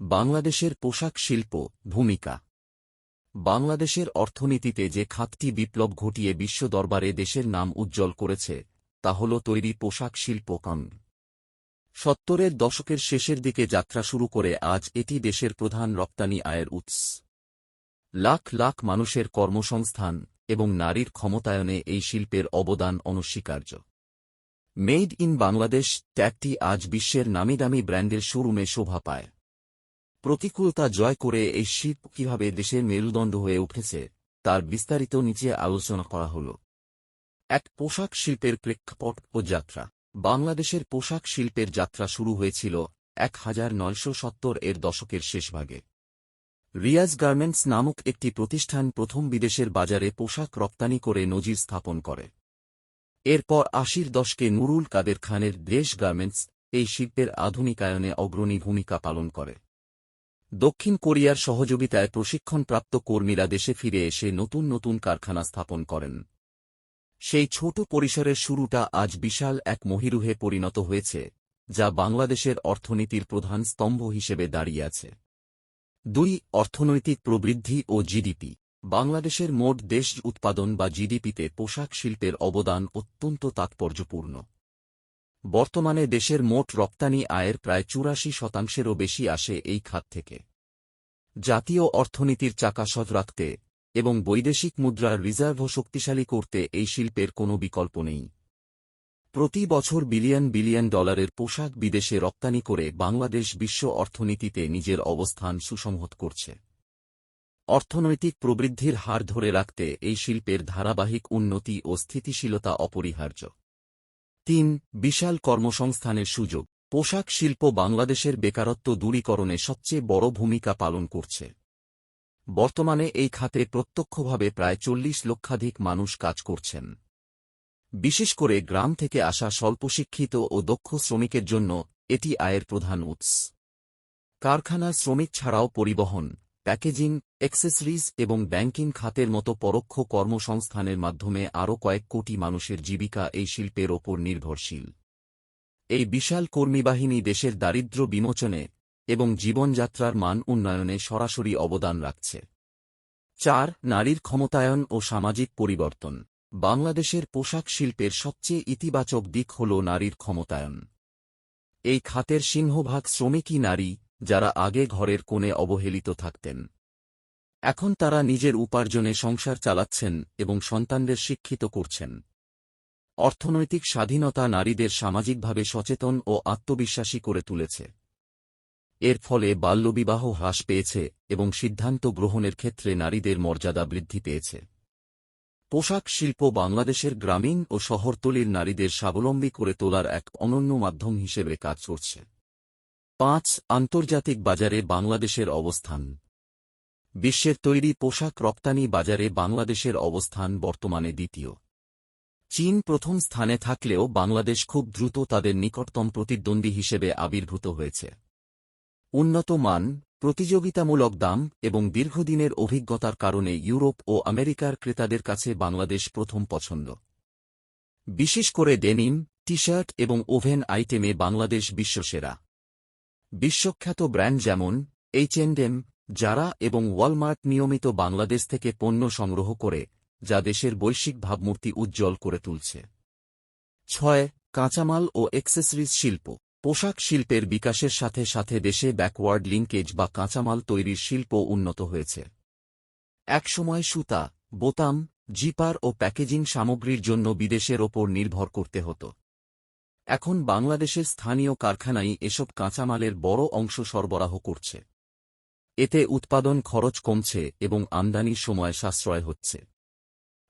বাংলাদেশের পোশাক শিল্প ভূমিকা। বাংলাদেশের অর্থনীতিতে যে খাতটি বিপ্লব ঘটিয়ে বিশ্ব দরবারে দেশের নাম উজ্জ্বল করেছে, তা হল তৈরি পোশাক শিল্প কাম সত্তরের দশকের শেষের দিকে যাত্রা শুরু করে আজ এটি দেশের প্রধান রপ্তানি আয়ের উৎস। লাখ লাখ মানুষের কর্মসংস্থান এবং নারীর ক্ষমতায়নে এই শিল্পের অবদান অনস্বীকার্য। মেড ইন বাংলাদেশ ট্যাগটি আজ বিশ্বের নামিদামি ব্র্যান্ডের শোরুমে শোভা পায়। প্রতিকূলতা জয় করে এই শিল্প কীভাবে দেশের মেরুদণ্ড হয়ে উঠেছে, তার বিস্তারিত নিচে আলোচনা করা হল। এক পোশাক শিল্পের প্রেক্ষাপট ও যাত্রা। বাংলাদেশের পোশাক শিল্পের যাত্রা শুরু হয়েছিল এক হাজার নয়শো সত্তর এর দশকের শেষভাগে রিয়াজ গার্মেন্টস নামক একটি প্রতিষ্ঠান প্রথম বিদেশের বাজারে পোশাক রপ্তানি করে নজির স্থাপন করে। এরপর আশির দশকে নুরুল কাদের খানের দেশ গার্মেন্টস এই শিল্পের আধুনিকায়নে অগ্রণী ভূমিকা পালন করে। দক্ষিণ কোরিয়ার সহযোগিতায় প্রশিক্ষণপ্রাপ্ত কর্মীরা দেশে ফিরে এসে নতুন নতুন কারখানা স্থাপন করেন। সেই ছোট পরিসরের শুরুটা আজ বিশাল এক মহিরুহে পরিণত হয়েছে, যা বাংলাদেশের অর্থনীতির প্রধান স্তম্ভ হিসেবে দাঁড়িয়ে আছে। দুই, অর্থনৈতিক প্রবৃদ্ধি ও জিডিপি। বাংলাদেশের মোট দেশ উৎপাদন বা জিডিপিতে পোশাক শিল্পের অবদান অত্যন্ত তাৎপর্যপূর্ণ। বর্তমানে দেশের মোট রপ্তানি আয়ের প্রায় চুরাশি শতাংশেরও বেশি আসে এই খাত থেকে। জাতীয় অর্থনীতির চাকা সজ রাখতে এবং বৈদেশিক মুদ্রার রিজার্ভ শক্তিশালী করতে এই শিল্পের কোনো বিকল্প নেই। প্রতি বছর বিলিয়ন বিলিয়ন ডলারের পোশাক বিদেশে রপ্তানি করে বাংলাদেশ বিশ্ব অর্থনীতিতে নিজের অবস্থান সুসংহত করছে। অর্থনৈতিক প্রবৃদ্ধির হার ধরে রাখতে এই শিল্পের ধারাবাহিক উন্নতি ও স্থিতিশীলতা অপরিহার্য। তিন বিশাল কর্মসংস্থানের সুযোগ। পোশাক শিল্প বাংলাদেশের বেকারত্ব দূরীকরণে সবচেয়ে বড় ভূমিকা পালন করছে। বর্তমানে এই খাতে প্রত্যক্ষভাবে প্রায় চল্লিশ লক্ষাধিক মানুষ কাজ করছেন। বিশেষ করে গ্রাম থেকে আসা স্বল্পশিক্ষিত ও দক্ষ শ্রমিকের জন্য এটি আয়ের প্রধান উৎস। কারখানার শ্রমিক ছাড়াও পরিবহন প্যাকেজিং, অ্যাক্সেসরিজ এবং ব্যাংকিং খাতের মতো পরোক্ষ কর্মসংস্থানের মাধ্যমে আরও কয়েক কোটি মানুষের জীবিকা এই শিল্পের ওপর নির্ভরশীল। এই বিশাল কর্মীবাহিনী দেশের দারিদ্র্য বিমোচনে এবং জীবনযাত্রার মান উন্নয়নে সরাসরি অবদান রাখছে। চার, নারীর ক্ষমতায়ন ও সামাজিক পরিবর্তন। বাংলাদেশের পোশাক শিল্পের সবচেয়ে ইতিবাচক দিক হল নারীর ক্ষমতায়ন। এই খাতের সিংহভাগ শ্রমিকই নারী যারা আগে ঘরের কোণে অবহেলিত থাকতেন। এখন তারা নিজের উপার্জনে সংসার চালাচ্ছেন এবং সন্তানদের শিক্ষিত করছেন। অর্থনৈতিক স্বাধীনতা নারীদের সামাজিকভাবে সচেতন ও আত্মবিশ্বাসী করে তুলেছে। এর ফলে বাল্যবিবাহ হ্রাস পেয়েছে এবং সিদ্ধান্ত গ্রহণের ক্ষেত্রে নারীদের মর্যাদা বৃদ্ধি পেয়েছে। পোশাক শিল্প বাংলাদেশের গ্রামীণ ও শহরতলির নারীদের স্বাবলম্বী করে তোলার এক অনন্য মাধ্যম হিসেবে কাজ করছে। পাঁচ, আন্তর্জাতিক বাজারে বাংলাদেশের অবস্থান। বিশ্বের তৈরি পোশাক রপ্তানি বাজারে বাংলাদেশের অবস্থান বর্তমানে দ্বিতীয়। চীন প্রথম স্থানে থাকলেও বাংলাদেশ খুব দ্রুত তাদের নিকটতম প্রতিদ্বন্দ্বী হিসেবে আবির্ভূত হয়েছে। উন্নত মান, প্রতিযোগিতামূলক দাম এবং দীর্ঘদিনের অভিজ্ঞতার কারণে ইউরোপ ও আমেরিকার ক্রেতাদের কাছে বাংলাদেশ প্রথম পছন্দ। বিশেষ করে ডেনিম টি শার্ট এবং ওভেন আইটেমে বাংলাদেশ বিশ্বসেরা। বিশ্বখ্যাত ব্র্যান্ড যেমন এইচএন্ডএম যারা এবং ওয়ালমার্ট নিয়মিত বাংলাদেশ থেকে পণ্য সংগ্রহ করে, যা দেশের বৈশ্বিক ভাবমূর্তি উজ্জ্বল করে তুলছে। ছয়, কাঁচামাল ও এক্সেসরিজ শিল্প। পোশাক শিল্পের বিকাশের সাথে সাথে দেশে ব্যাকওয়ার্ড লিঙ্কেজ বা কাঁচামাল তৈরির শিল্প উন্নত হয়েছে। একসময় সুতা, বোতাম, জিপার ও প্যাকেজিং সামগ্রীর জন্য বিদেশের ওপর নির্ভর করতে হতো। এখন বাংলাদেশের স্থানীয় কারখানাই এসব কাঁচামালের বড় অংশ সরবরাহ করছে। এতে উৎপাদন খরচ কমছে এবং আমদানির সময় সাশ্রয় হচ্ছে।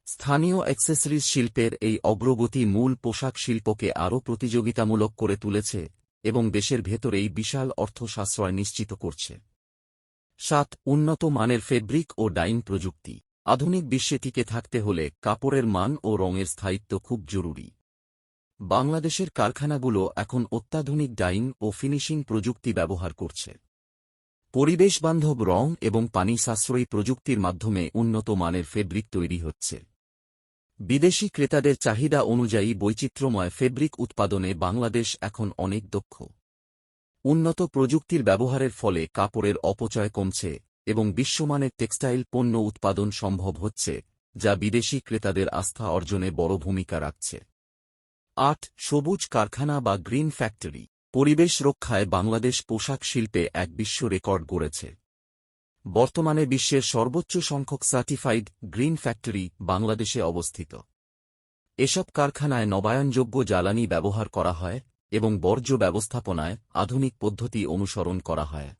স্থানীয় অ্যাক্সেসরিজ শিল্পের এই অগ্রগতি মূল পোশাক শিল্পকে আরও প্রতিযোগিতামূলক করে তুলেছে এবং দেশের ভেতরেই বিশাল অর্থ সাশ্রয় নিশ্চিত করছে। সাত, উন্নত মানের ফেব্রিক ও ডাইং প্রযুক্তি। আধুনিক বিশ্বে টিকে থাকতে হলে কাপড়ের মান ও রঙের স্থায়িত্ব খুব জরুরি। বাংলাদেশের কারখানাগুলো এখন অত্যাধুনিক ডাইং ও ফিনিশিং প্রযুক্তি ব্যবহার করছে। পরিবেশবান্ধব রং এবং পানি সাশ্রয়ী প্রযুক্তির মাধ্যমে উন্নত মানের ফেব্রিক তৈরি হচ্ছে। বিদেশি ক্রেতাদের চাহিদা অনুযায়ী বৈচিত্র্যময় ফেব্রিক উৎপাদনে বাংলাদেশ এখন অনেক দক্ষ। উন্নত প্রযুক্তির ব্যবহারের ফলে কাপড়ের অপচয় কমছে এবং বিশ্বমানের টেক্সটাইল পণ্য উৎপাদন সম্ভব হচ্ছে, যা বিদেশি ক্রেতাদের আস্থা অর্জনে বড় ভূমিকা রাখছে। আট, সবুজ কারখানা বা গ্রিন ফ্যাক্টরি, পরিবেশ রক্ষায় বাংলাদেশ পোশাক শিল্পে এক বিশ্ব রেকর্ড গড়েছে। বর্তমানে বিশ্বের সর্বোচ্চ সংখ্যক সার্টিফাইড গ্রিন ফ্যাক্টরি বাংলাদেশে অবস্থিত। এসব কারখানায় নবায়নযোগ্য জ্বালানি ব্যবহার করা হয় এবং বর্জ্য ব্যবস্থাপনায় আধুনিক পদ্ধতি অনুসরণ করা হয়।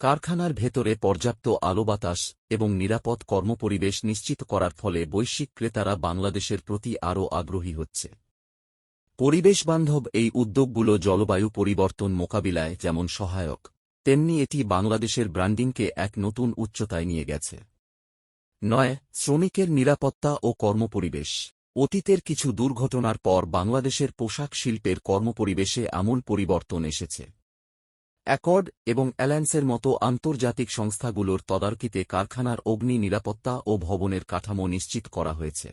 কারখানার ভেতরে পর্যাপ্ত আলো বাতাস এবং নিরাপদ কর্মপরিবেশ নিশ্চিত করার ফলে বৈশ্বিক ক্রেতারা বাংলাদেশের প্রতি আরও আগ্রহী হচ্ছে। পরিবেশবান্ধব এই উদ্যোগগুলো জলবায়ু পরিবর্তন মোকাবিলায় যেমন সহায়ক, তেমনি এটি বাংলাদেশের ব্র্যান্ডিংকে এক নতুন উচ্চতায় নিয়ে গেছে। নয়, শ্রমিকের নিরাপত্তা ও কর্মপরিবেশ। অতীতের কিছু দুর্ঘটনার পর বাংলাদেশের পোশাক শিল্পের কর্মপরিবেশে আমূল পরিবর্তন এসেছে। অ্যাকর্ড এবং অ্যালায়েন্সের মতো আন্তর্জাতিক সংস্থাগুলোর তদারকিতে কারখানার অগ্নি নিরাপত্তা ও ভবনের কাঠামো নিশ্চিত করা হয়েছে।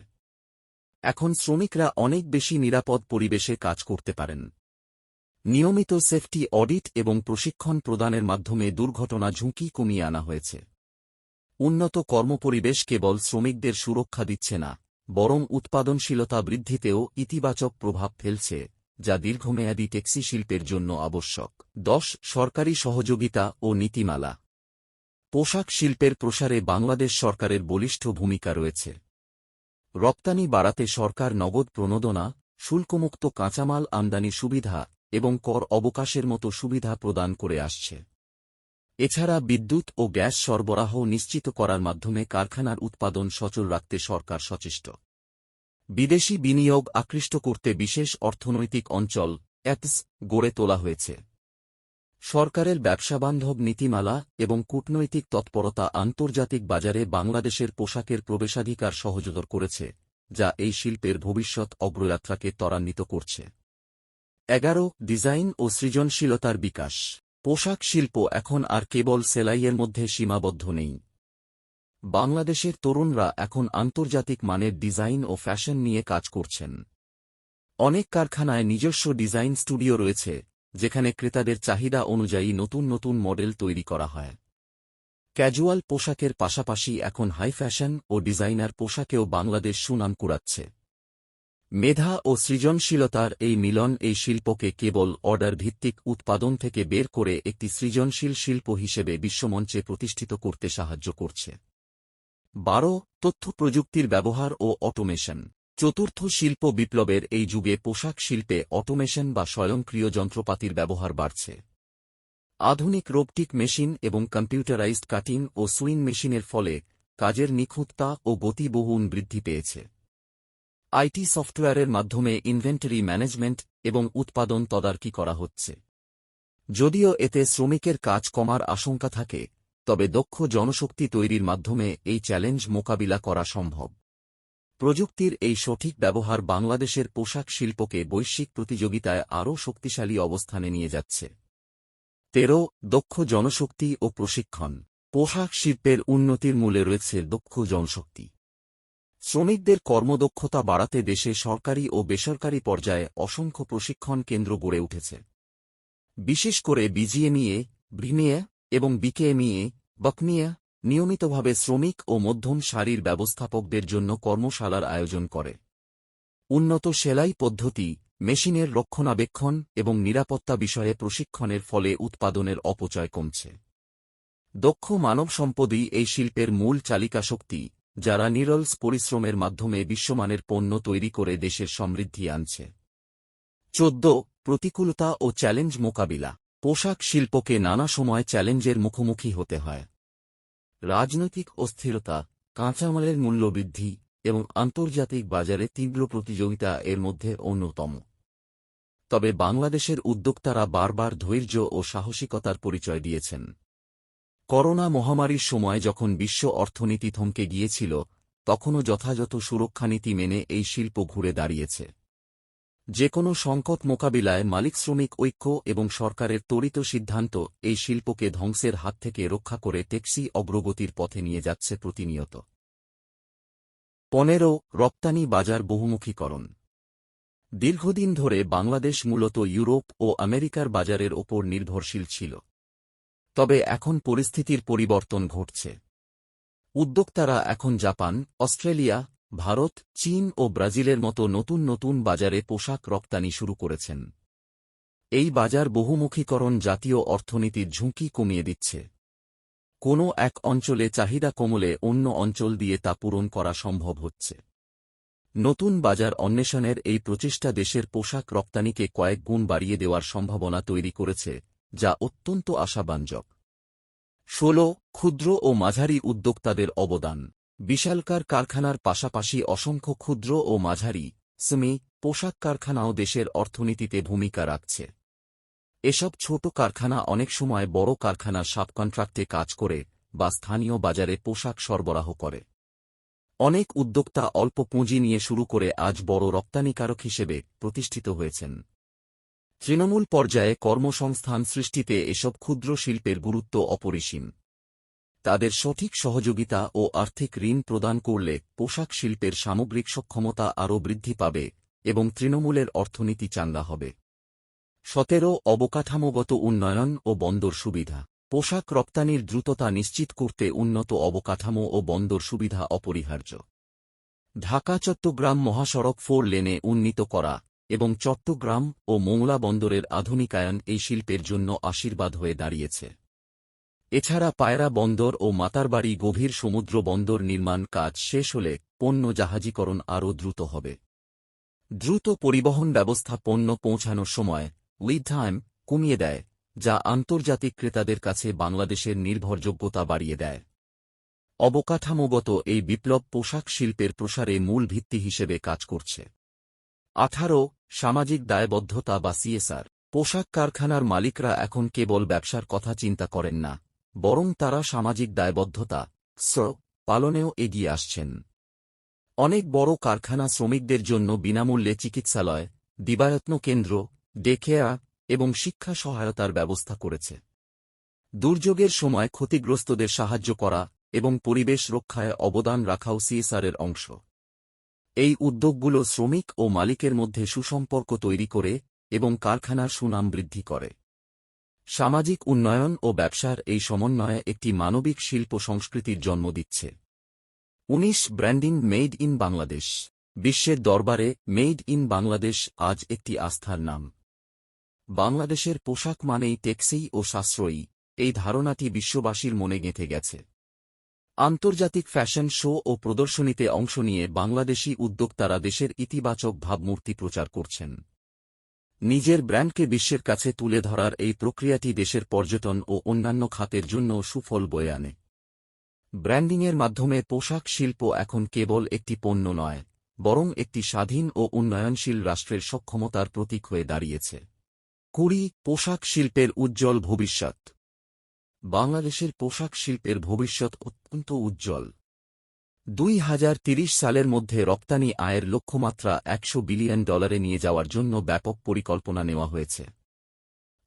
এখন শ্রমিকরা অনেক বেশি নিরাপদ পরিবেশে কাজ করতে পারেন। নিয়মিত সেফটি অডিট এবং প্রশিক্ষণ প্রদানের মাধ্যমে দুর্ঘটনা ঝুঁকি কমিয়ে আনা হয়েছে। উন্নত কর্মপরিবেশ কেবল শ্রমিকদের সুরক্ষা দিচ্ছে না, বরং উৎপাদনশীলতা বৃদ্ধিতেও ইতিবাচক প্রভাব ফেলছে, যা দীর্ঘমেয়াদী ট্যাক্সি শিল্পের জন্য আবশ্যক। দশ, সরকারি সহযোগিতা ও নীতিমালা। পোশাক শিল্পের প্রসারে বাংলাদেশ সরকারের বলিষ্ঠ ভূমিকা রয়েছে। রপ্তানি বাড়াতে সরকার নগদ প্রণোদনা, শুল্কমুক্ত কাঁচামাল আমদানি সুবিধা এবং কর অবকাশের মতো সুবিধা প্রদান করে আসছে। এছাড়া বিদ্যুৎ ও গ্যাস সরবরাহ নিশ্চিত করার মাধ্যমে কারখানার উৎপাদন সচল রাখতে সরকার সচেষ্ট। বিদেশি বিনিয়োগ আকৃষ্ট করতে বিশেষ অর্থনৈতিক অঞ্চল অ্যাপস গড়ে তোলা হয়েছে। সরকারের ব্যবসাবান্ধব নীতিমালা এবং কূটনৈতিক তৎপরতা আন্তর্জাতিক বাজারে বাংলাদেশের পোশাকের প্রবেশাধিকার সহজতর করেছে, যা এই শিল্পের ভবিষ্যৎ অগ্রযাত্রাকে ত্বরান্বিত করছে। এগারো, ডিজাইন ও সৃজনশীলতার বিকাশ। পোশাক শিল্প এখন আর কেবল সেলাইয়ের মধ্যে সীমাবদ্ধ নেই। বাংলাদেশের তরুণরা এখন আন্তর্জাতিক মানের ডিজাইন ও ফ্যাশন নিয়ে কাজ করছেন। অনেক কারখানায় নিজস্ব ডিজাইন স্টুডিও রয়েছে যেখানে ক্রেতাদের চাহিদা অনুযায়ী নতুন নতুন মডেল তৈরি করা হয়। ক্যাজুয়াল পোশাকের পাশাপাশি এখন হাই ফ্যাশন ও ডিজাইনার পোশাকেও বাংলাদেশ সুনাম কুড়াচ্ছে। মেধা ও সৃজনশীলতার এই মিলন এই শিল্পকে কেবল অর্ডার ভিত্তিক উৎপাদন থেকে বের করে একটি সৃজনশীল শিল্প হিসেবে বিশ্বমঞ্চে প্রতিষ্ঠিত করতে সাহায্য করছে। বারো, তথ্য প্রযুক্তির ব্যবহার ও অটোমেশন। চতুর্থ শিল্প বিপ্লবের এই যুগে পোশাক শিল্পে অটোমেশন বা স্বয়ংক্রিয় যন্ত্রপাতির ব্যবহার বাড়ছে। আধুনিক রোবটিক মেশিন এবং কম্পিউটারাইজড কাটিং ও সুইং মেশিনের ফলে কাজের নিখুঁততা ও গতি বহুগুণ বৃদ্ধি পেয়েছে। আইটি সফটওয়্যারের মাধ্যমে ইনভেন্টরি ম্যানেজমেন্ট এবং উৎপাদন তদারকি করা হচ্ছে। যদিও এতে শ্রমিকের কাজ কমার আশঙ্কা থাকে, তবে দক্ষ জনশক্তি তৈরির মাধ্যমে এই চ্যালেঞ্জ মোকাবিলা করা সম্ভব। প্রযুক্তির এই সঠিক ব্যবহার বাংলাদেশের পোশাক শিল্পকে বৈশ্বিক প্রতিযোগিতায় আরও শক্তিশালী অবস্থানে নিয়ে যাচ্ছে। তেরো, দক্ষ জনশক্তি ও প্রশিক্ষণ। পোশাক শিল্পের উন্নতির মূলে রয়েছে দক্ষ জনশক্তি। শ্রমিকদের কর্মদক্ষতা বাড়াতে দেশে সরকারি ও বেসরকারি পর্যায়ে অসংখ্য প্রশিক্ষণ কেন্দ্র গড়ে উঠেছে। বিশেষ করে বিজিএমইএ ব্রিমিয়া এবং বিকেএমইএ বকমিয়া নিয়মিতভাবে শ্রমিক ও মধ্যম সারির ব্যবস্থাপকদের জন্য কর্মশালার আয়োজন করে। উন্নত সেলাই পদ্ধতি, মেশিনের রক্ষণাবেক্ষণ এবং নিরাপত্তা বিষয়ে প্রশিক্ষণের ফলে উৎপাদনের অপচয় কমছে। দক্ষ মানব সম্পদই এই শিল্পের মূল চালিকা শক্তি, যারা নিরলস পরিশ্রমের মাধ্যমে বিশ্বমানের পণ্য তৈরি করে দেশের সমৃদ্ধি আনছে। চোদ্দ, প্রতিকূলতা ও চ্যালেঞ্জ মোকাবিলা। পোশাক শিল্পকে নানা সময় চ্যালেঞ্জের মুখোমুখি হতে হয়। রাজনৈতিক অস্থিরতা, কাঁচামালের মূল্য বৃদ্ধি এবং আন্তর্জাতিক বাজারে তীব্র প্রতিযোগিতা এর মধ্যে অন্যতম। তবে বাংলাদেশের উদ্যোক্তারা বারবার ধৈর্য ও সাহসিকতার পরিচয় দিয়েছেন। করোনা মহামারীর সময় যখন বিশ্ব অর্থনীতি থমকে গিয়েছিল, তখনও যথাযথ সুরক্ষানীতি মেনে এই শিল্প ঘুরে দাঁড়িয়েছে। যে কোনো সংকট মোকাবিলায় মালিক শ্রমিক ঐক্য এবং সরকারের ত্বরিত সিদ্ধান্ত এই শিল্পকে ধ্বংসের হাত থেকে রক্ষা করে টেক্সি অগ্রগতির পথে নিয়ে যাচ্ছে প্রতিনিয়ত। পনেরো, রপ্তানি বাজার বহুমুখীকরণ। দীর্ঘদিন ধরে বাংলাদেশ মূলত ইউরোপ ও আমেরিকার বাজারের ওপর নির্ভরশীল ছিল। তবে এখন পরিস্থিতির পরিবর্তন ঘটছে। উদ্যোক্তারা এখন জাপান, অস্ট্রেলিয়া ভারত, চীন ও ব্রাজিলের মতো নতুন নতুন বাজারে পোশাক রপ্তানি শুরু করেছেন। এই বাজার বহুমুখীকরণ জাতীয় অর্থনীতির ঝুঁকি কমিয়ে দিচ্ছে। কোনো এক অঞ্চলে চাহিদা কমলে অন্য অঞ্চল দিয়ে তা পূরণ করা সম্ভব হচ্ছে। নতুন বাজার অন্বেষণের এই প্রচেষ্টা দেশের পোশাক রপ্তানিকে কয়েক গুণ বাড়িয়ে দেওয়ার সম্ভাবনা তৈরি করেছে, যা অত্যন্ত আশাবাঞ্জক ষোল, ক্ষুদ্র ও মাঝারি উদ্যোক্তাদের অবদান। বিশালকার কারখানার পাশাপাশি অসংখ্য ক্ষুদ্র ও মাঝারি, স্মি, পোশাক কারখানাও দেশের অর্থনীতিতে ভূমিকা রাখছে। এসব ছোট কারখানা অনেক সময় বড় কারখানার সাবকন্ট্রাক্টে কাজ করে বা স্থানীয় বাজারে পোশাক সরবরাহ করে। অনেক উদ্যোক্তা অল্প পুঁজি নিয়ে শুরু করে আজ বড় রপ্তানিকারক হিসেবে প্রতিষ্ঠিত হয়েছেন। তৃণমূল পর্যায়ে কর্মসংস্থান সৃষ্টিতে এসব ক্ষুদ্র শিল্পের গুরুত্ব অপরিসীম। তাদের সঠিক সহযোগিতা ও আর্থিক ঋণ প্রদান করলে পোশাক শিল্পের সামগ্রিক সক্ষমতা আরও বৃদ্ধি পাবে এবং তৃণমূলের অর্থনীতি চাঙ্গা হবে। সতেরো, অবকাঠামোগত উন্নয়ন ও বন্দর সুবিধা। পোশাক রপ্তানির দ্রুততা নিশ্চিত করতে উন্নত অবকাঠামো ও বন্দর সুবিধা অপরিহার্য। ঢাকা, চট্টগ্রাম মহাসড়ক ফোর লেনে উন্নীত করা এবং চট্টগ্রাম ও মোংলা বন্দরের আধুনিকায়ন এই শিল্পের জন্য আশীর্বাদ হয়ে দাঁড়িয়েছে। এছাড়া পায়রা বন্দর ও মাতারবাড়ি গভীর সমুদ্র বন্দর নির্মাণ কাজ শেষ হলে পণ্য জাহাজীকরণ আরও দ্রুত হবে। দ্রুত পরিবহন ব্যবস্থা পণ্য পৌঁছানোর সময় লিড টাইম কমিয়ে দেয়, যা আন্তর্জাতিক ক্রেতাদের কাছে বাংলাদেশের নির্ভরযোগ্যতা বাড়িয়ে দেয়। অবকাঠামোগত এই বিপ্লব পোশাক শিল্পের প্রসারে মূল ভিত্তি হিসেবে কাজ করছে। আঠারো, সামাজিক দায়বদ্ধতা বা সিএসআর পোশাক কারখানার মালিকরা এখন কেবল ব্যবসার কথা চিন্তা করেন না বরং তারা সামাজিক দায়বদ্ধতা স্র পালনেও এগিয়ে আসছেন। অনেক বড় কারখানা শ্রমিকদের জন্য বিনামূল্যে চিকিৎসালয়, দিবায়ত্ন কেন্দ্র ডেকেয়া এবং শিক্ষা সহায়তার ব্যবস্থা করেছে। দুর্যোগের সময় ক্ষতিগ্রস্তদের সাহায্য করা এবং পরিবেশ রক্ষায় অবদান রাখাও সিএসআরের অংশ। এই উদ্যোগগুলো শ্রমিক ও মালিকের মধ্যে সুসম্পর্ক তৈরি করে এবং কারখানার সুনাম বৃদ্ধি করে। সামাজিক উন্নয়ন ও ব্যবসার এই সমন্বয়ে একটি মানবিক শিল্প সংস্কৃতির জন্ম দিচ্ছে। উনিশ ব্র্যান্ডিং মেড ইন বাংলাদেশ। বিশ্বের দরবারে মেড ইন বাংলাদেশ আজ একটি আস্থার নাম। বাংলাদেশের পোশাক মানেই টেক্সি ও সাশ্রয়ী, এই ধারণাটি বিশ্ববাসীর মনে গেঁথে গেছে। আন্তর্জাতিক ফ্যাশন শো ও প্রদর্শনীতে অংশ নিয়ে বাংলাদেশি উদ্যোক্তারা দেশের ইতিবাচক ভাবমূর্তি প্রচার করছেন। নিজের ব্র্যান্ডকে বিশ্বের কাছে তুলে ধরার এই প্রক্রিয়াটি দেশের পর্যটন ও অন্যান্য খাতের জন্য সুফল বয়ে আনে। ব্র্যান্ডিংয়ের মাধ্যমে পোশাক শিল্প এখন কেবল একটি পণ্য নয়, বরং একটি স্বাধীন ও উন্নয়নশীল রাষ্ট্রের সক্ষমতার প্রতীক হয়ে দাঁড়িয়েছে। কুড়ি, পোশাক শিল্পের উজ্জ্বল ভবিষ্যৎ। বাংলাদেশের পোশাক শিল্পের ভবিষ্যৎ অত্যন্ত উজ্জ্বল। দুই হাজার তিরিশ সালের মধ্যে রপ্তানি আয়ের লক্ষ্যমাত্রা একশো বিলিয়ন ডলারে নিয়ে যাওয়ার জন্য ব্যাপক পরিকল্পনা নেওয়া হয়েছে।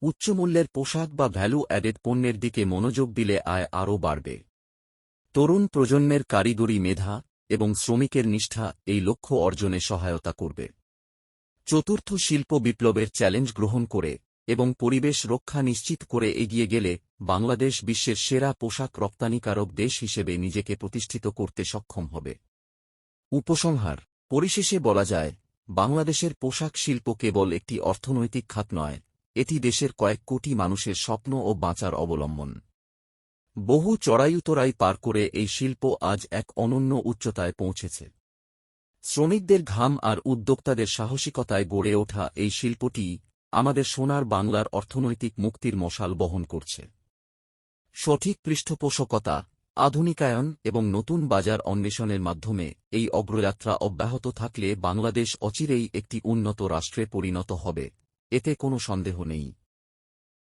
উচ্চমূল্যের পোশাক বা ভ্যালু অ্যাডেড পণ্যের দিকে মনোযোগ দিলে আয় আরও বাড়বে। তরুণ প্রজন্মের কারিগরি মেধা এবং শ্রমিকের নিষ্ঠা এই লক্ষ্য অর্জনে সহায়তা করবে। চতুর্থ শিল্প বিপ্লবের চ্যালেঞ্জ গ্রহণ করে এবং পরিবেশ রক্ষা নিশ্চিত করে এগিয়ে গেলে বাংলাদেশ বিশ্বের সেরা পোশাক রপ্তানিকারক দেশ হিসেবে নিজেকে প্রতিষ্ঠিত করতে সক্ষম হবে। উপসংহার, পরিশেষে বলা যায়, বাংলাদেশের পোশাক শিল্প কেবল একটি অর্থনৈতিক খাত নয়, এটি দেশের কয়েক কোটি মানুষের স্বপ্ন ও বাঁচার অবলম্বন। বহু চড়াইউতরাই পার করে এই শিল্প আজ এক অনন্য উচ্চতায় পৌঁছেছে। শ্রমিকদের ঘাম আর উদ্যোক্তাদের সাহসিকতায় গড়ে ওঠা এই শিল্পটি আমাদের সোনার বাংলার অর্থনৈতিক মুক্তির মশাল বহন করছে। সঠিক পৃষ্ঠপোষকতা, আধুনিকায়ন এবং নতুন বাজার অন্বেষণের মাধ্যমে এই অগ্রযাত্রা অব্যাহত থাকলে বাংলাদেশ অচিরেই একটি উন্নত রাষ্ট্রে পরিণত হবে, এতে কোনো সন্দেহ নেই।